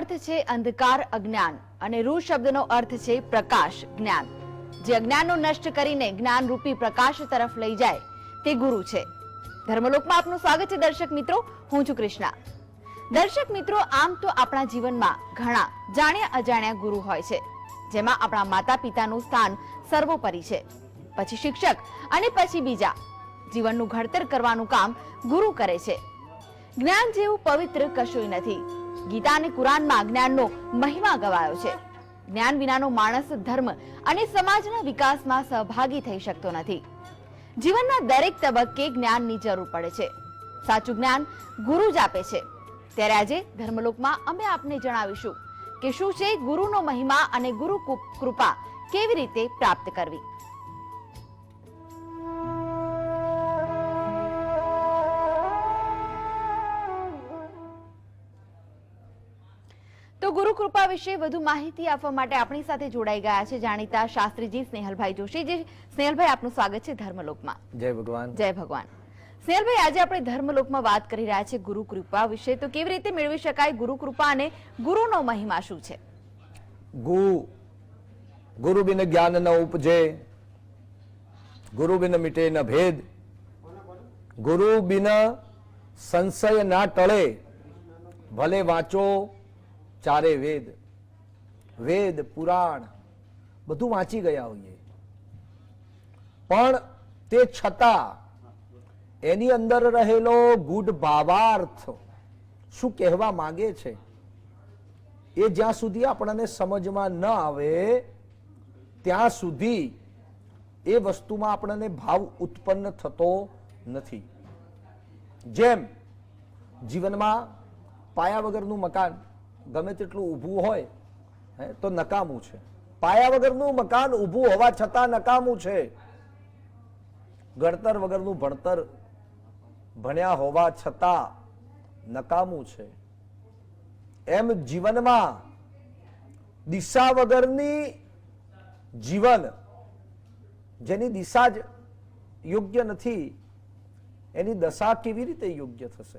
અર્થ છે અંધકાર, અજ્ઞાન. અને રૂ શબ્દનો અર્થ છે પ્રકાશ, જ્ઞાન. જે અજ્ઞાનનો નષ્ટ કરીને જ્ઞાન રૂપી પ્રકાશ તરફ લઈ જાય, તે ગુરુ છે. ધર્મલોકમાં આપનું સ્વાગત છે દર્શક મિત્રો, હું છું કૃષ્ણા. દર્શક મિત્રો, આમ તો આપણા જીવનમાં ઘણા જાણ્યા અજાણ્યા ગુરુ હોય છે, જેમાં આપણા માતા પિતાનું સ્થાન સર્વોપરી છે. પછી શિક્ષક અને પછી બીજા. જીવનનું ઘડતર કરવાનું કામ ગુરુ કરે છે. જ્ઞાન જેવું પવિત્ર કશુંય નથી. ગીતા અને કુરાનમાં જ્ઞાનનો મહિમા ગવાયો છે. જ્ઞાન વિનાનો માણસ ધર્મ અને સમાજના વિકાસમાં સહભાગી થઈ શકતો નથી. જીવનના દરેક તબક્કે જ્ઞાનની જરૂર પડે છે. સાચું જ્ઞાન ગુરુ જ આપે છે. ત્યારે આજે ધર્મલોકમાં અમે આપને જણાવીશું કે શું છે ગુરુનો મહિમા અને ગુરુ કૃપા કેવી રીતે પ્રાપ્ત કરવી? તો ગુરુ કૃપા વિશે વધુ માહિતી આપવા માટે આપણી સાથે જોડાઈ ગયા છે જાણીતા શાસ્ત્રીજી સ્નેહલભાઈ જોશી જે. સ્નેહલભાઈ આપનું સ્વાગત છે ધર્મલોકમાં. જય ભગવાન. જય ભગવાન. સ્નેહલભાઈ આજે આપણે ધર્મલોકમાં વાત કરી રહ્યા છે ગુરુ કૃપા વિશે. તો કેવી રીતે મેળવી શકાય ગુરુ કૃપા અને ગુરુનો મહિમા શું છે? ગુ ગુરુ બિન જ્ઞાન ન ઉપજે ગુરુ બિન મિટે ન ભેદ ગુરુ બિન સંશય ના ટળે ભલે વાંચો ચારે વેદ વેદ, પુરાણ, બધું વાંચી ગયા હોઈએ. પણ તે છતાં એની અંદર રહેલો ગુઢ ભાવાર્થ શું કહેવા માંગે છે? એ જ્યાં સુધી આપણને સમજમાં ન આવે, ત્યાં સુધી એ વસ્તુમાં આપણને ભાવ ઉત્પન્ન થતો નથી. જેમ જીવનમાં પાયા વગરનું મકાન ગમે તેટલું ઊભું હોય હે, તો નકામું છે. પાયા વગરનું મકાન ઊભું હોવા છતાં નકામું છે. ગણતર વગરનું ભણતર ભણ્યા હોવા છતાં નકામું છે. એમ જીવનમાં દિશા વગરની જીવન જેની દિશા જ યોગ્ય નથી એની દશા કેવી રીતે યોગ્ય થશે?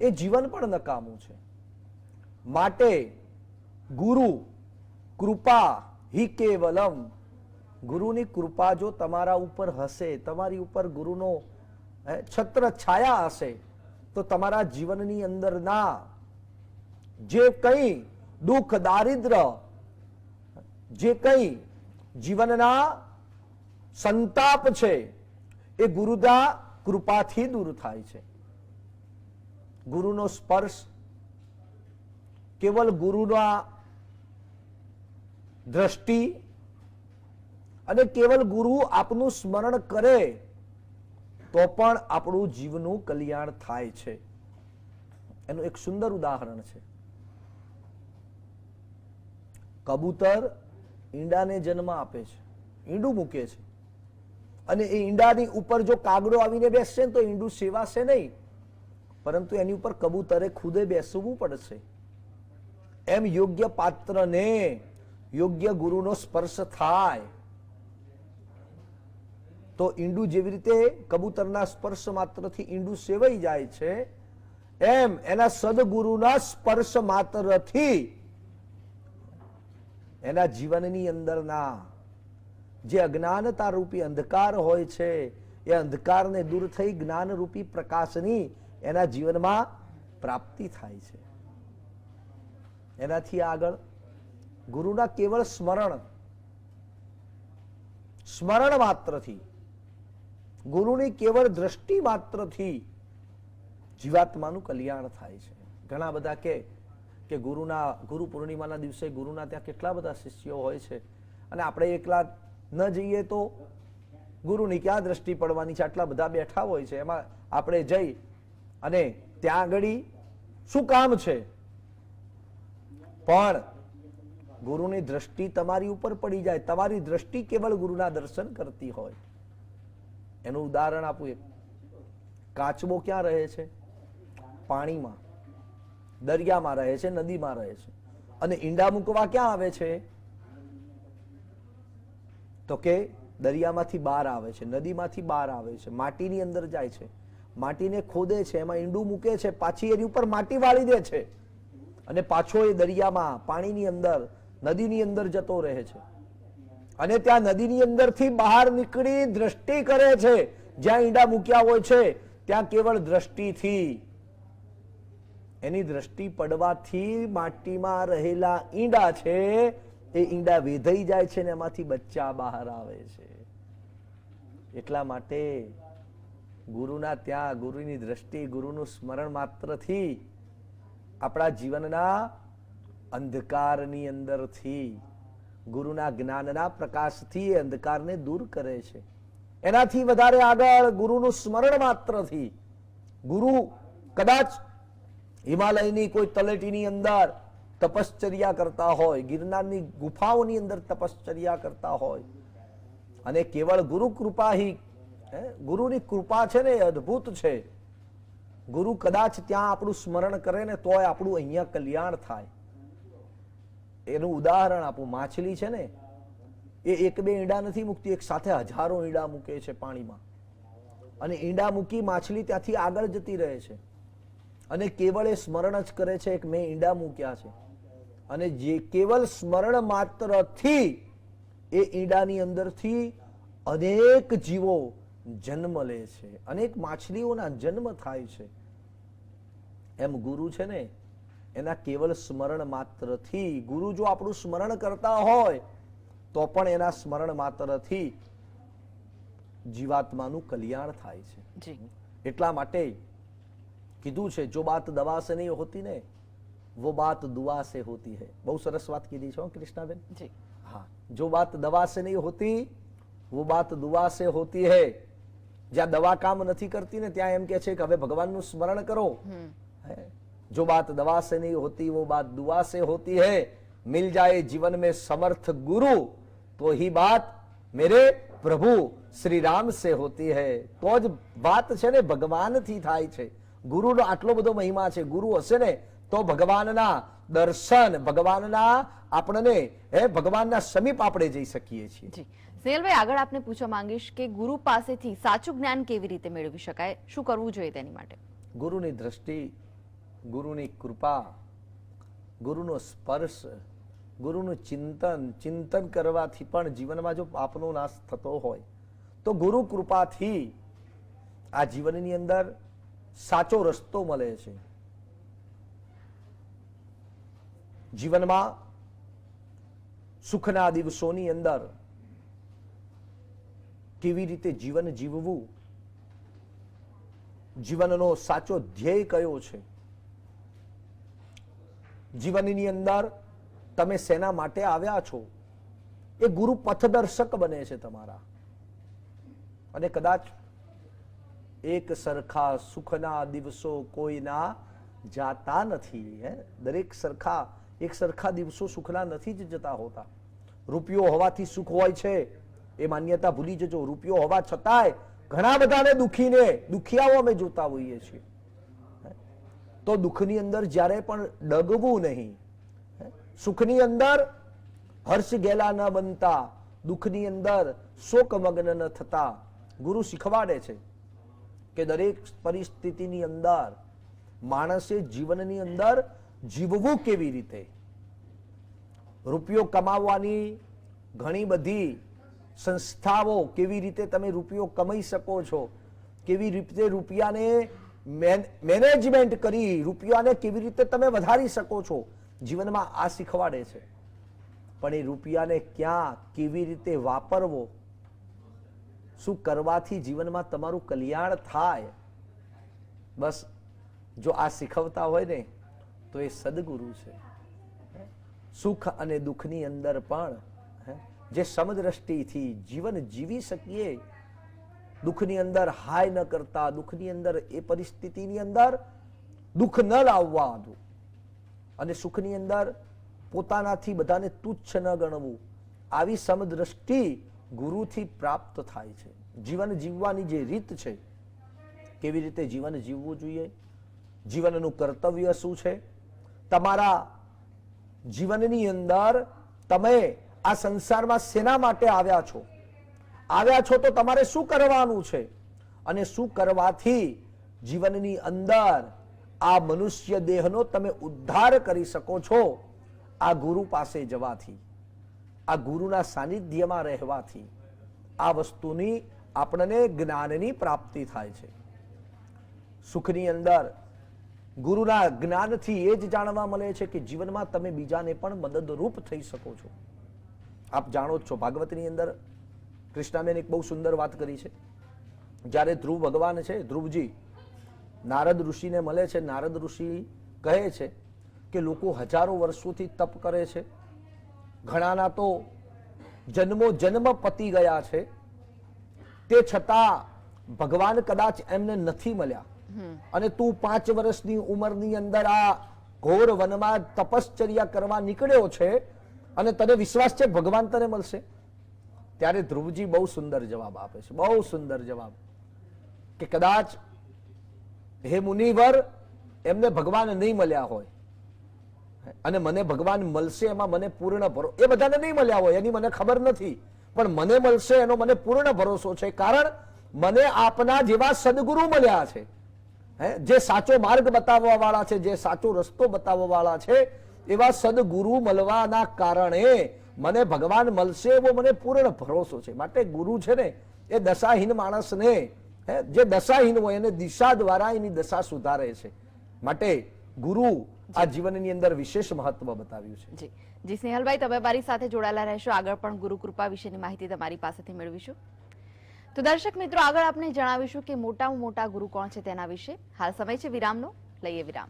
એ જીવન પણ નકામું છે. માટે ગુરુ, કૃપા હિ કેવલમ. ગુરુની કૃપા જો તમારા ઉપર હશે, તમારી ઉપર ગુરુનો છત્ર છાયા હશે, તો તમારા જીવનની અંદરના જે કંઈ દુઃખ, દારિદ્ર, જે કંઈ જીવનના સંતાપ છે, એ ગુરુદા કૃપાથી દૂર થાય છે. ગુરુનો સ્પર્શ કેવલ ગુરુના દ્રષ્ટિ અને કેવલ ગુરુ આપનું સ્મરણ કરે તો પણ આપણું જીવનું કલ્યાણ થાય છે. એનું એક સુંદર ઉદાહરણ છે. કબૂતર ઈંડાને જન્મ આપે છે. ઈંડું મૂકે છે. અને એ ઈંડાની ઉપર જો કાગડો આવીને બેસશે તો ઈંડું સેવાશે નહીં. પરંતુ એની ઉપર કબૂતરે ખુદે બેસવું પડશે. એમ યોગ્ય પાત્રને યોગ્ય ગુરુનો સ્પર્શ થાય. તો ઈંડું જેવી રીતે કબૂતરના સ્પર્શ માત્રથી ઈંડું સેવાઈ જાય છે, એમ એના સદગુરુના સ્પર્શ માત્રથી એના જીવનની અંદરના જે અજ્ઞાનતા રૂપી અંધકાર હોય છે, એ અંધકારને દૂર થઈ જ્ઞાન રૂપી પ્રકાશની એના જીવનમાં પ્રાપ્તિ થાય છે. એનાથી આગળ ગુરુના કેવળ સ્મરણ સ્મરણ માત્રથી, ગુરુની કેવળ દ્રષ્ટિ માત્રથી જીવાત્માનું કલ્યાણ થાય છે. ઘણા બધા કે ગુરુના, ગુરુ પૂર્ણિમાના દિવસે ગુરુના ત્યાં કેટલા બધા શિષ્યો હોય છે. અને આપણે એકલા ન જઈએ તો ગુરુની ક્યાં દ્રષ્ટિ પડવાની છે? આટલા બધા બેઠા હોય છે. એમાં આપણે જઈ અને ત્યાં આગળ શું કામ છે? પણ ગુરુની દ્રષ્ટિ તમારી ઉપર પડી જાય. તમારી દ્રષ્ટિ કેવળ ગુરુના દર્શન કરતી હોય. એનું ઉદાહરણ આપું એક. કાચબો ક્યાં રહે છે? પાણીમાં. દરિયામાં રહે છે, નદીમાં રહે છે. અને ઈંડા મૂકવા ક્યાં આવે છે? તો કે દરિયામાંથી બહાર આવે છે, નદીમાંથી બહાર આવે છે, માટીની અંદર જાય છે. માટીને ખોદે છે, એમાં ઈંડું મૂકે છે, પાછી એની ઉપર માટી વાળી દે છે. અને પાછો એ દરિયામાં પાણીની અંદર, નદીની અંદર જતો રહે છે. અને ત્યાં નદીની અંદરથી બહાર નીકળી દ્રષ્ટિ કરે છે. જ્યાં ઈંડા મૂક્યા હોય છે, ત્યાં કેવળ દ્રષ્ટિથી. એની દ્રષ્ટિ પડવાથી માટીમાં રહેલા ઈંડા છે, એ ઈંડા વેધાઈ જાય છે ને એમાંથી બચ્ચા બહાર આવે છે. એટલા માટે ગુરુના ત્યાં ગુરુની દ્રષ્ટિ, ગુરુનું સ્મરણ માત્રથી આપણા જીવનના અંધકારની અંદરથી, ગુરુના જ્ઞાનના પ્રકાશથી એ અંધકારને દૂર કરે છે. એનાથી વધારે આગળ ગુરુનું સ્મરણ માત્રથી, ગુરુ કદાચ હિમાલયની કોઈ તલેટીની અંદર તપશ્ચર્યા કરતા હોય, ગિરનારની ગુફાઓની અંદર તપશ્ચર્યા કરતા હોય, અને કેવળ ગુરુ કૃપા હી, ગુરુની કૃપા છે ને અદ્ભુત છે. ગુરુ કદાચ ત્યાં આપણું સ્મરણ કરે ને તોય આપણું અહીંયા કલ્યાણ થાય. એનું ઉદાહરણ આપું, માછલી છે ને, એ એક બે ઈંડા નથી મૂકતી, એક સાથે હજારો ઈંડા મૂકે છે પાણીમાં. અને ઈંડા મૂકી માછલી ત્યાંથી આગળ જતી રહે છે. અને કેવળ એ સ્મરણ જ કરે છે, એક મેં ઈંડા મૂક્યા છે. અને જે કેવલ સ્મરણ માત્રથી એ ઈંડાની અંદરથી અનેક જીવો જન્મ લે છે. અનેક માછલીઓના જન્મ થાય છે. એમ ગુરુ છે ને એના કેવલ સ્મરણ માત્રથી ગુરુ જો આપણું સ્મરણ કરતા હોય તો પણ એના સ્મરણ માત્રથી જીવાત્માનું કલ્યાણ થાય છે. એટલા માટે કીધું છે જો બાત દવા સે નહીં હોતી ને વો બાત દુઆ સે હોતી હૈ. બહુ સરસ વાત કીધી છે કૃષ્ણાબેન. હા. જો બાત દવા સે નહીં હોતી વો બાત દુઆ સે હોતી હૈ જ્યાં દવા કામ નથી કરતી ને ત્યાં એમ કે છે કે હવે ભગવાનનું સ્મરણ કરો. જો બાત દવા સે નહીં હોતી, વો બાત દુઆ સે હોતી હૈ. મિલ જાય જીવન મેં સમર્થ ગુરુ, તો ही બાત મેરે પ્રભુ શ્રી રામ સે હોતી હૈ. તો જ વાત છે ને ભગવાનથી થાય છે. ગુરુનો આટલો બધો મહિમા છે, ગુરુ હશે ને, તો ભગવાનના દર્શન, ભગવાનના આપણને, હે, ભગવાનના સમીપ આપણે જઈ શકીએ છીએ. સ્નેહલભાઈ આગળ આપને પૂછવા માંગીશ કે ગુરુ પાસેથી સાચું જ્ઞાન કેવી રીતે મેળવી શકાય? શું કરવું જોઈએ તેની માટે? ગુરુની દ્રષ્ટિ, ગુરુની કૃપા, ગુરુનો સ્પર્શ, ગુરુનું ચિંતન ચિંતન કરવાથી પણ જીવનમાં જો પાપનો નાશ થતો હોય, તો ગુરુ કૃપાથી આ જીવનની અંદર સાચો રસ્તો મળે છે. જીવનમાં સુખના દિવસોની અંદર કેવી રીતે જીવન જીવવું? જીવનનો સાચો ધ્યેય કયો છે? જીવનની અંદર તમે શેના માટે આવ્યા છો? એ ગુરુ પથદર્શક બને છે તમારા. અને કદાચ એક સરખા સુખના દિવસો કોઈના જાતા નથી, હે? દરેક સરખા, એક સરખા દિવસો સુખના નથી જ જતા હોતા. રૂપિયો હોવાથી સુખ હોય છે એ માન્યતા ભૂલી જજો. રૂપિયો હોવા છતાંય ઘણા બધાને દુખીને, દુખિયાઓ અમે જોતા હોઈએ છીએ. તો દુઃખની અંદર જ્યારે પણ ડગવું નહીં સુખની અંદર હર્ષ ગેલા ન બનતા, દુઃખની અંદર શોકમગ્ન ન થતા, ગુરુ શીખવાડે છે કે દરેક પરિસ્થિતિની અંદર, માણસે જીવનની અંદર જીવવું કેવી રીતે? રૂપિયો કમાવવાની ઘણી બધી સંસ્થાઓ કેવી રીતે તમે રૂપિયો કમાઈ શકો છો? કેવી રીતે રૂપિયાને મેન- મેનેજમેન્ટ કરી રૂપિયાને કેવી રીતે તમે વધારી શકો છો? જીવનમાં આ શીખવાડે છે. પણ એ રૂપિયાને ક્યાં, કેવી રીતે વાપરવો? શું કરવાથી જીવનમાં તમારું કલ્યાણ થાય? બસ, જો આ શીખવતા હોય ને, તો એ સદગુરુ છે. સુખ અને દુઃખની અંદર પણ જે સમદ્રષ્ટિથી જીવન જીવી શકીએ, દુઃખની અંદર હાય ન કરતા, દુઃખની અંદર એ પરિસ્થિતિની અંદર દુઃખ ન લાવવા દો. અને સુખની અંદર પોતાનાથી બધાને તુચ્છ ન ગણવું. આવી સમદ્રષ્ટિ ગુરુથી પ્રાપ્ત થાય છે. જીવન જીવવાની જે રીત છે, કેવી રીતે જીવન જીવવું જોઈએ? જીવનનું કર્તવ્ય શું છે? તમારા જીવનની અંદર તમે આ સંસારમાં શેના માટે આવ્યા છો. આવ્યા છો તો તમારે શું કરવાનું છે? અને શું કરવાથી જીવનની અંદર આ મનુષ્ય દેહનો તમે ઉદ્ધાર કરી શકો છો? આ ગુરુ પાસે જવાથી, આ ગુરુના સાનિધ્યમાં રહેવાથી આ વસ્તુની આપણને જ્ઞાનની પ્રાપ્તિ થાય છે. સુખની અંદર ગુરુના જ્ઞાનથી એ જ જાણવા મળે છે કે જીવનમાં તમે બીજાને પણ મદદરૂપ થઈ શકો છો. આપ જાણો જ છો ભાગવતની અંદર કૃષ્ણાબેન એક બહુ સુંદર વાત કરી છે. જ્યારે ધ્રુવ ભગવાન છે ધ્રુવજી નારદ ઋષિને મળે છે નારદ ઋષિ કહે છે કે લોકો હજારો વર્ષોથી તપ કરે છે. ઘણાના તો જન્મો જન્મ પતી ગયા છે. તે છતાં ભગવાન કદાચ એમને નથી મળ્યા. અને તું પાંચ વર્ષની ઉંમરની અંદર આ ઘોર વનમાં તપશ્ચર્યા કરવા નીકળ્યો છે અને તને વિશ્વાસ છે ભગવાન તને મળશે? ત્યારે ધ્રુવજી બહુ સુંદર જવાબ આપે છે. બહુ સુંદર જવાબ. કે કદાચ હે મુનિવર, એમને ભગવાન નહીં મળ્યા હોય. અને મને ભગવાન મળશે એમાં મને પૂર્ણ ભરો, એ બધાને નહીં મળ્યા હોય, એની મને ખબર નથી. પણ મને મળશે એનો મને પૂર્ણ ભરોસો છે. કારણ મને આપના જેવા સદગુરુ મળ્યા છે. હે? જે સાચો માર્ગ બતાવવા વાળા છે, જે સાચો રસ્તો બતાવવા વાળા છે એવા સદગુરુ મળવાના કારણે મને ભગવાન મળશે એવો મને પૂર્ણ ભરોસો છે. માટે ગુરુ છે ને એ દશાહીન માણસને જે દશાહીન હોય એને દિશા દ્વારા એની દશા સુધારે છે. માટે ગુરુ આ જીવનની અંદર વિશેષ મહત્વ બતાવ્યું છે. જી. જી સ્નેહલભાઈ તમે મારી સાથે જોડાયેલા રહેશો. આગળ પણ ગુરુ કૃપા વિશેની માહિતી તમારી પાસેથી મેળવીશું. તો દર્શક મિત્રો આગળ આપણે જણાવીશું કે મોટામાં મોટા ગુરુ કોણ છે તેના વિશે. હાલ સમય છે વિરામનો. લઈએ વિરામ.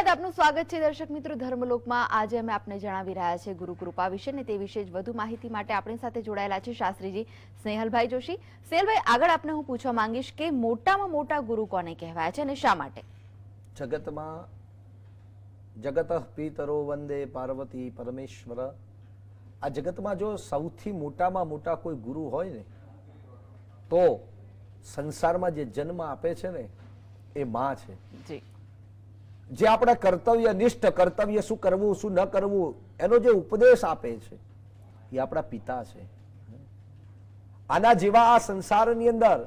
બાદ આપનું સ્વાગત છે દર્શક મિત્રો ધર્મલોકમાં. આજે અમે આપને જણાવી રહ્યા છે ગુરુ કૃપા વિશે ને તે વિશે જ વધુ માહિતી માટે આપણી સાથે જોડાયેલા છે શાસ્ત્રીજી સ્નેહલભાઈ જોશી. સ્નેહલભાઈ આગળ આપને હું પૂછવા માંગીશ કે મોટામાં મોટા ગુરુ કોને કહેવાય છે અને શા માટે? જગતમાં જગત પિતરો વંદે પાર્વતી પરમેશ્વર. આ જગતમાં જો સૌથી મોટામાં મોટા કોઈ ગુરુ હોય ને તો સંસારમાં જે જન્મ આપે છે ને એ માં છે. જી. જે આપણા કર્તવ્ય નિષ્ઠ, કર્તવ્ય શું કરવું, શું ન કરવું, એનો જે ઉપદેશ આપે છે, એ આપણા પિતા છે. આના જેવા આ સંસારની અંદર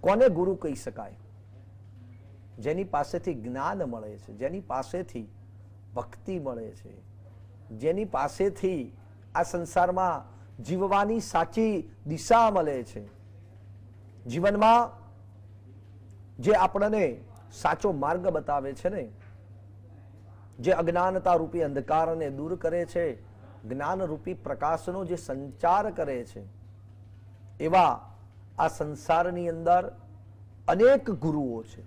કોને ગુરુ કહી શકાય? જેની પાસેથી જ્ઞાન મળે છે, જેની પાસેથી ભક્તિ મળે છે, જેની પાસેથી આ સંસારમાં જીવવાની સાચી દિશા મળે છે. જીવનમાં જે આપણને સાચો માર્ગ બતાવે છે ને? જે અજ્ઞાનતા રૂપી અંધકારને દૂર કરે છે જ્ઞાન રૂપી પ્રકાશનો જે સંચાર કરે છે, એવા આ સંસારની અંદર અનેક ગુરુઓ છે.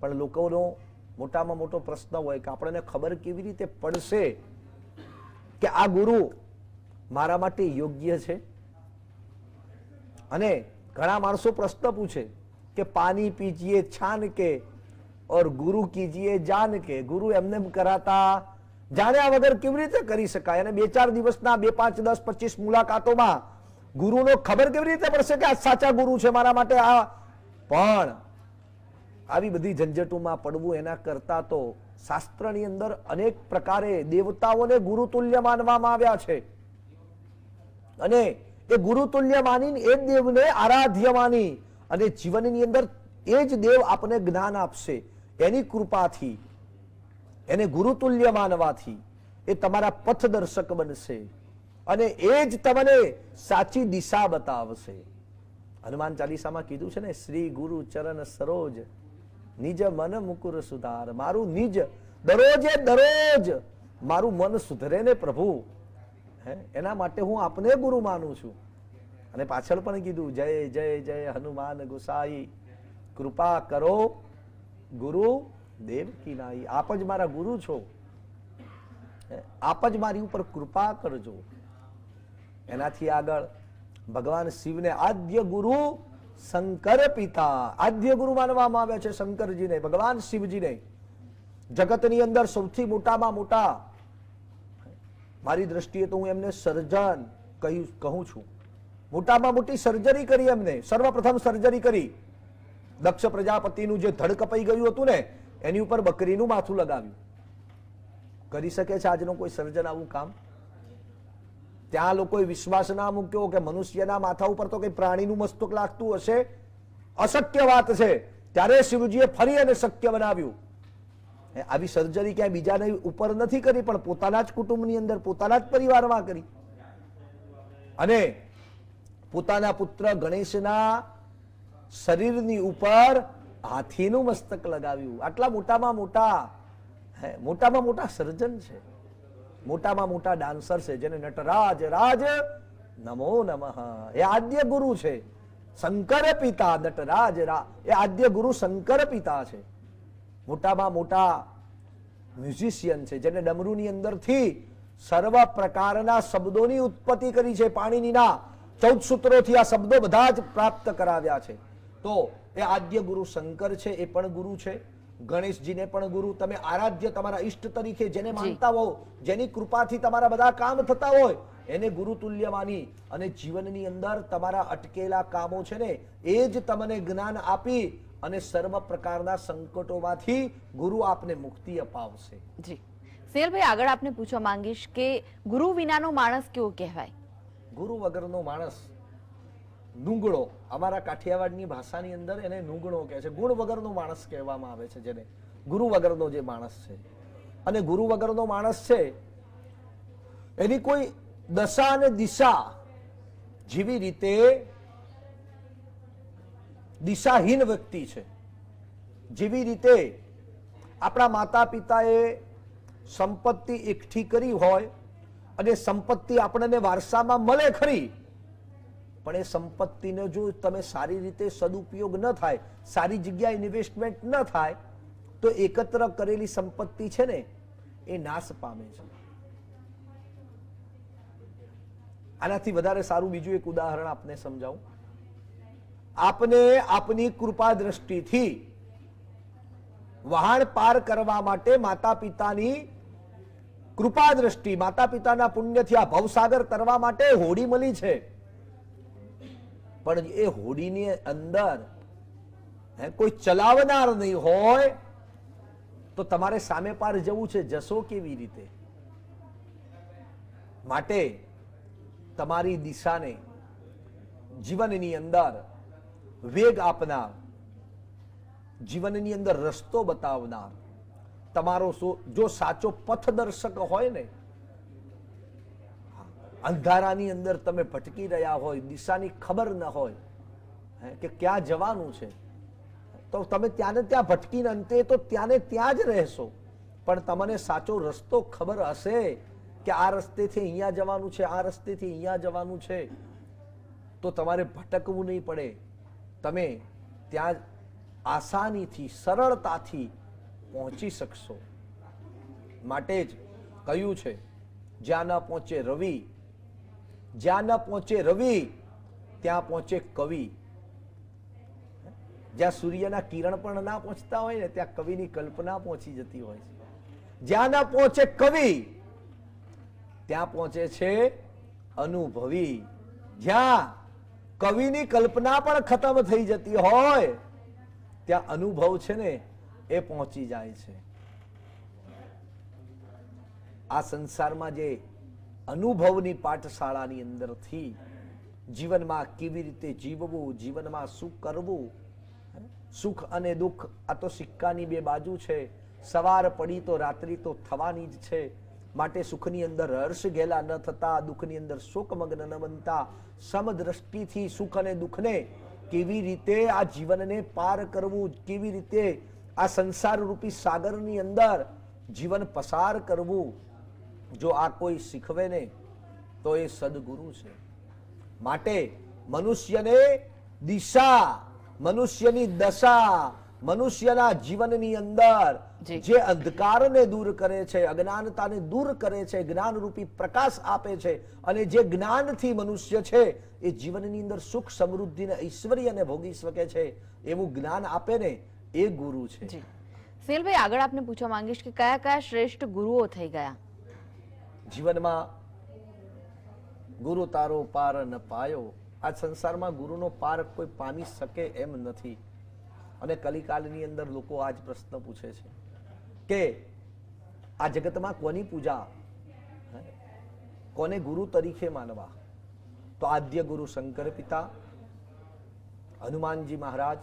પણ લોકોનો મોટામાં મોટો પ્રશ્ન હોય કે આપણને ખબર કેવી રીતે પડશે કે આ ગુરુ મારા માટે યોગ્ય છે? અને ઘણા માણસો પ્રશ્ન પૂછે કે પાણી પીજીએ છાન કે और ગુરુ કીજીએ જાન કે ગુરુ એમને એમ કરાતા જાણ્યા વગર કેવી રીતે કરી શકાય અને બે ચાર દિવસના બે પાંચ દસ પચીસ મુલાકાતોમાં ગુરુનો ખબર કેવી રીતે પડશે કે આ સાચા ગુરુ છે મારા માટે આ પણ આવી બધી ઝંઝટોમાં પડવું એના કરતા તો શાસ્ત્રની અંદર અનેક પ્રકારે દેવતાઓને ગુરુતુલ્ય માનવામાં આવ્યા છે. અને એ ગુરુતુલ્ય માની એ દેવને આરાધ્ય માની અને જીવનની અંદર એ જ દેવ આપણને જ્ઞાન આપશે. એની કૃપાથી, એને ગુરુતુલ્ય માનવાથી એ તમારા પથદર્શક બનશે અને એ જ તમને સાચી દિશા બતાવશે. હનુમાન ચાલીસામાં કીધું છે ને, શ્રી ગુરુ ચરણ સરોજ, નિજ મન મુકુર સુધાર. મારું નિજ, દરરોજે દરરોજ મારું મન સુધરે ને પ્રભુ. હે, એના માટે હું આપને ગુરુ માનું છું. અને પાછળ પણ કીધું, જય જય જય હનુમાન ગુસાઈ, કૃપા કરો ગુરુ દેવ કી નાઈ, આપ જ મારા ગુરુ છો. આપ જ મારી ઉપર કૃપા કરજો. એનાથી આગળ ભગવાન શિવને આદ્ય ગુરુ શંકર પિતા, આદ્ય ગુરુ માનવામાં આવ્યા છે શંકરજીને, ભગવાન શિવજીને. જગતની અંદર સૌથી મોટામાં મોટા. મારી દ્રષ્ટિએ તો હું એમને સર્જન કહ્યું કહું છું. મોટામાં મોટી સર્જરી કરી એમને. સર્વપ્રથમ સર્જરી કરી. દક્ષ પ્રજાપતિનું જે ધડ કપાઈ ગયું હતું ને, એની ઉપર બકરીનું માથું લગાવ્યું. કરી શકે છે આજનો કોઈ સર્જન આવું કામ? ત્યાં લોકોએ વિશ્વાસ ના મૂક્યો કે મનુષ્યના માથા ઉપર તો કઈ પ્રાણીનું મસ્તક લાગતું હશે? અશક્ય વાત છે. ત્યારે શિવજીએ ફરી અને શક્ય બનાવ્યું. આવી સર્જરી ક્યાંય બીજાને ઉપર નથી કરી, પણ પોતાના જ કુટુંબની અંદર, પોતાના જ પરિવારમાં કરી. અને પોતાના પુત્ર ગણેશના શરીરની ઉપર હાથીનું મસ્તક લગાવ્યું. આટલા મોટામાં મોટા હે, મોટામાં મોટા સર્જન છે. મોટામાં મોટા ડાન્સર છે જેને નટરાજ રાજ નમો નમઃ. એ આદ્ય ગુરુ છે. શંકર પિતા નટરાજ રા એ આદ્ય ગુરુ શંકર પિતા છે. મોટામાં મોટા મ્યુઝિશિયન છે જેને ડમરૂની અંદરથી સર્વ પ્રકારના શબ્દોની ઉત્પત્તિ કરી છે પાણીનીના. ચૌદ સૂત્રોથી આ શબ્દો બધા જ પ્રાપ્ત કરાવ્યા છે. તો એ આદ્ય ગુરુ શંકર છે એ પણ ગુરુ છે. ગણેશજીને પણ ગુરુ. તમે આરાધ્ય તમારા ઈષ્ટ તરીકે જેને માનતા હો જેની કૃપાથી તમારા બધા કામ થતા હોય એને ગુરુ તુલ્ય માની અને જીવનની અંદર તમારા અટકેલા કામો છે ને એ જ તમને જ્ઞાન આપી અને સર્વ પ્રકારના સંકટોમાંથી ગુરુ આપને મુક્તિ અપાવશે. જી. સેલભાઈ આગળ આપને પૂછવા માંગીશ કે ગુરુ વિનાનો માણસ કેવો કહેવાય? ગુરુ વગરનો માણસ નુંગળો. અમારા કાઠિયાવાડની ભાષાની અંદર એને નુંગળો કહે છે. ગુણ વગરનો માણસ કહેવામાં આવે છે જેને. ગુરુ વગરનો જે માણસ છે. અને ગુરુ વગરનો માણસ છે, એની કોઈ દશા અને દિશા જેવી રીતે દિશાહીન વ્યક્તિ છે. જેવી રીતે આપણા માતા પિતાએ સંપત્તિ એકઠી કરી હોય અને સંપત્તિ આપણને વારસામાં મળે ખરી પણ એ સંપત્તિનો જો તમે સારી રીતે સદુપયોગ ન થાય, સારી જગ્યાએ ઇન્વેસ્ટમેન્ટ ન થાય, તો એકત્ર કરેલી સંપત્તિ છે ને, એ નાશ પામે છે. આનાથી વધારે સારું બીજું એક ઉદાહરણ આપને સમજાવું. આપને આપની કૃપા દ્રષ્ટિથી વહાણ પાર કરવા માટે માતા પિતાની કૃપા દ્રષ્ટિ માતા પિતાના પુણ્યથી આ ભવસાગર તરવા માટે હોડી મળી છે. પણ એ હોડીની અંદર હે, કોઈ ચલાવનાર નહીં હોય તો તમારે સામે પાર જવું છે જશો કેવી રીતે? માટે તમારી દિશાને જીવનની અંદર વેગ આપનાર જીવનની અંદર રસ્તો બતાવનાર તમારો જો સાચો પથદર્શક હોય ને અંધારાની અંદર તમે ભટકી રહ્યા હોય, દિશાની ખબર ન હોય કે ક્યાં જવાનું છે? તો તમે ત્યાં ને ત્યાં ભટકીને અંતે તો ત્યાં ને ત્યાં જ રહેશો. પણ તમને સાચો રસ્તો ખબર હશે કે આ રસ્તેથી અહીંયા જવાનું છે, આ રસ્તેથી અહીંયા જવાનું છે. તો તમારે ભટકવું નહીં પડે. તમે ત્યાં આસાનીથી, સરળતાથી પહોંચી શકશો. માટે જ કહ્યું છે, જ્યાં ન પહોંચે રવિ જ્યાં ન પહોંચે રવિ, ત્યાં પહોંચે કવિ. જ્યાં સૂર્યના કિરણ પણ ના પહોંચતા હોય ને, ત્યાં કવિની કલ્પના પહોંચી જતી હોય છે. જ્યાં ના પહોંચે કવિ, ત્યાં પહોંચે છે અનુભવી. જ્યાં કવિની કલ્પના પણ ખતમ થઈ જતી હોય, ત્યાં અનુભવ છે ને, એ પહોંચી જાય છે. આ સંસારમાં જે અનુભવની પાઠશાળાની અંદરથી જીવનમાં કેવી રીતે જીવવું, જીવનમાં શું કરવું સુખ અને દુઃખ, આ તો સિક્કાની બે બાજુ છે. સવાર પડી તો રાત્રિ તો થવાની જ છે. માટે સુખની અંદર હર્ષ ગેલા ન થતા, દુઃખની અંદર શોકમગ્ન ન બનતા, સમદ્રષ્ટિથી સુખ અને દુઃખને કેવી રીતે આ જીવનને પાર કરવું, કેવી રીતે આ સંસાર રૂપી સાગરની અંદર જીવન પસાર કરવું જો આ કોઈ શીખવે ને તો એ સદગુરુ છે. માટે મનુષ્યને દિશા મનુષ્યની દશા મનુષ્યના જીવનની અંદર જી. અંધકારને દૂર કરે છે અજ્ઞાનતાને દૂર કરે છે જ્ઞાન રૂપી પ્રકાશ આપે છે અને જે જ્ઞાનથી મનુષ્ય છે એ જીવનની અંદર સુખ સમૃદ્ધિને ઐશ્વર્યને ભોગી શકે છે એવું જ્ઞાન આપે ને એ ગુરુ છે. સેલભાઈ આગળ આપને પૂછવા માંગીશ કે કયા કયા શ્રેષ્ઠ ગુરુઓ થઈ ગયા? જીવનમાં ગુરુ તારો પાર ન પાયો. આ સંસારમાં ગુરુનો પાર કોઈ પામી શકે એમ નથી. અને કલિકાલની અંદર લોકો આ જ પ્રશ્ન પૂછે છે કે આ જગતમાં કોની પૂજા? કોને ગુરુ તરીકે માનવા? તો આદ્ય ગુરુ શંકર પિતા, હનુમાનજી મહારાજ,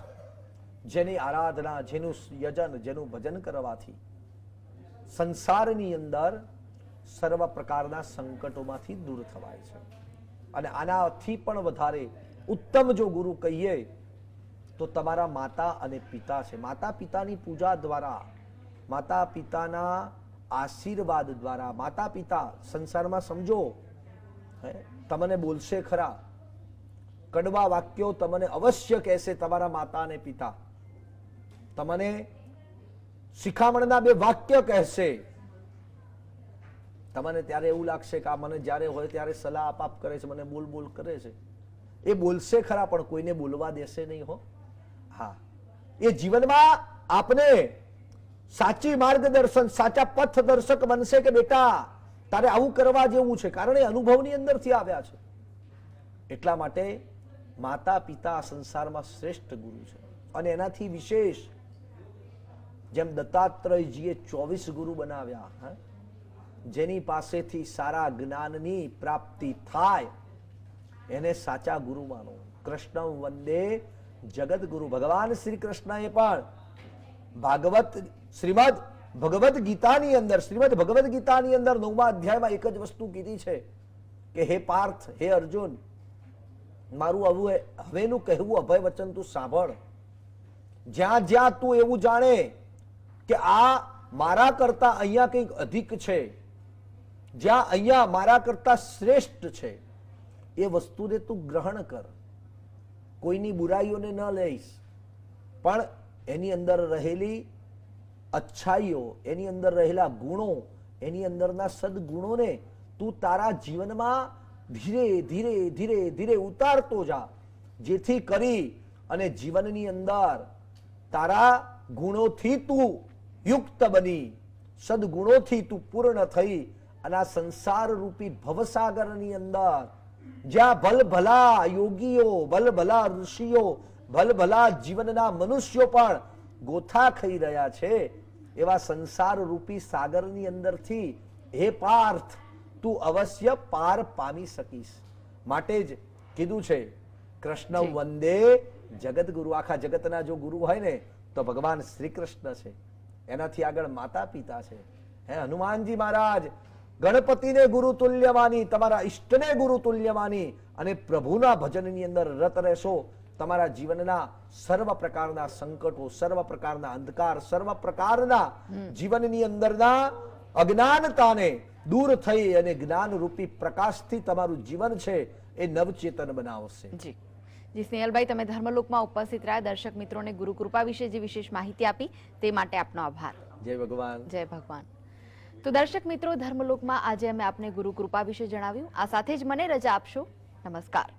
જેની આરાધના, જેનું યજન, જેનું ભજન કરવાથી સંસારની અંદર સર્વ પ્રકારના સંકટોમાંથી દૂર થવાય છે. અને આનાથી પણ વધારે ઉત્તમ જો ગુરુ કહીએ તો તમારા માતા અને પિતા છે. માતા પિતાની પૂજા દ્વારા માતા પિતાના આશીર્વાદ દ્વારા માતા પિતા સંસારમાં સમજો હે, તમને બોલશે ખરા. કડવા વાક્યો તમને અવશ્ય કહેશે તમારા માતા અને પિતા. તમને શિખામણના બે વાક્ય કહેશે. તમને ત્યારે એવું લાગશે કે આ મને જ્યારે હોય ત્યારે સલાહ આપ આપ કરે છે, મને બોલ બોલ કરે છે. એ બોલશે ખરા, પણ કોઈને બોલવા દેશે નહીં હો. હા. એ જીવનમાં આપને સાચી માર્ગદર્શન, સાચા પથ દર્શક બનશે કે બેટા, તારે આવું કરવા જેવું છે? કારણ એ અનુભવની અંદરથી આવ્યા છે. એટલા માટે માતા પિતા સંસારમાં શ્રેષ્ઠ ગુરુ છે. અને એનાથી વિશેષ જેમ દત્તાત્રેયજીએ ચોવીસ ગુરુ બનાવ્યા, હા. જેની પાસેથી સારા જ્ઞાનની પ્રાપ્તિ થાય, એને સાચા ગુરુ માનો. કૃષ્ણ વંદે જગત ગુરુ ભગવાન શ્રી કૃષ્ણએ પણ ભાગવત શ્રીમદ ભગવદ ગીતાની અંદર, શ્રીમદ ભગવદ ગીતાની અંદર નવમા અધ્યાયમાં એક જ વસ્તુ કીધી છે કે હે પાર્થ, હે અર્જુન, મારું આવું હવેનું કહેવું અભય વચન તું સાંભળ. જ્યાં જ્યાં તું એવું જાણે કે આ મારા કરતા અહીંયા કંઈક અધિક છે જ્યાં અહીંયા મારા કરતા શ્રેષ્ઠ છે, એ વસ્તુને તું ગ્રહણ કર. કોઈની બુરાઈઓને ન લઈશ. પણ એની અંદર રહેલી અચ્છાઈઓ, એની અંદર રહેલા ગુણો, એની અંદરના સદગુણોને તું તારા જીવનમાં ધીરે ધીરે ધીરે ધીરે ઉતારતો જા. જેથી કરી અને જીવનની અંદર તારા ગુણોથી તું યુક્ત બની. સદગુણોથી તું પૂર્ણ થઈ. અને આ સંસાર રૂપી ભવસાગરની અંદર જ્યાં ભલભલા યોગીઓ ભલભલા ઋષિઓ ભલભલા જીવનના મનુષ્યો પણ ગોથા ખાઈ રહ્યા છે એવા સંસાર રૂપી સાગરની અંદરથી હે પાર્થ તું અવશ્ય પાર પામી શકીશ. માટે જ કીધું છે કૃષ્ણ વંદે જગત ગુરુ આખા જગતના જો ગુરુ હોય ને તો ભગવાન શ્રી કૃષ્ણ છે. એનાથી આગળ માતા પિતા છે. હે હનુમાનજી મહારાજ ગણપતિને ગુરુ તુલ્ય માની તમારા ઈષ્ટને ગુરુ તુલ્ય માની અને પ્રભુના ભજનની અંદર રત રહેશો. તમારા જીવનના સર્વ પ્રકારના સંકટો સર્વ પ્રકારના અંધકાર સર્વ પ્રકારના જીવનની અંદરના અજ્ઞાનતાને દૂર થઈ અને જ્ઞાન રૂપી પ્રકાશથી તમારું જીવન છે એ નવચેતન બનાવશે. જી. જી સ્નેહલભાઈ તમે ધર્મલોકમાં ઉપસ્થિત રહ્યા. દર્શક મિત્રોને ગુરુ કૃપા વિશે જે વિશેષ માહિતી આપી તે માટે આપનો આભાર. જય ભગવાન. જય ભગવાન. તો દર્શક મિત્રો, ધર્મલોકમાં આજે અમે આપને ગુરુ કૃપા વિશે જણાવ્યું. આ સાથે જ મને રજા આપશો. નમસ્કાર.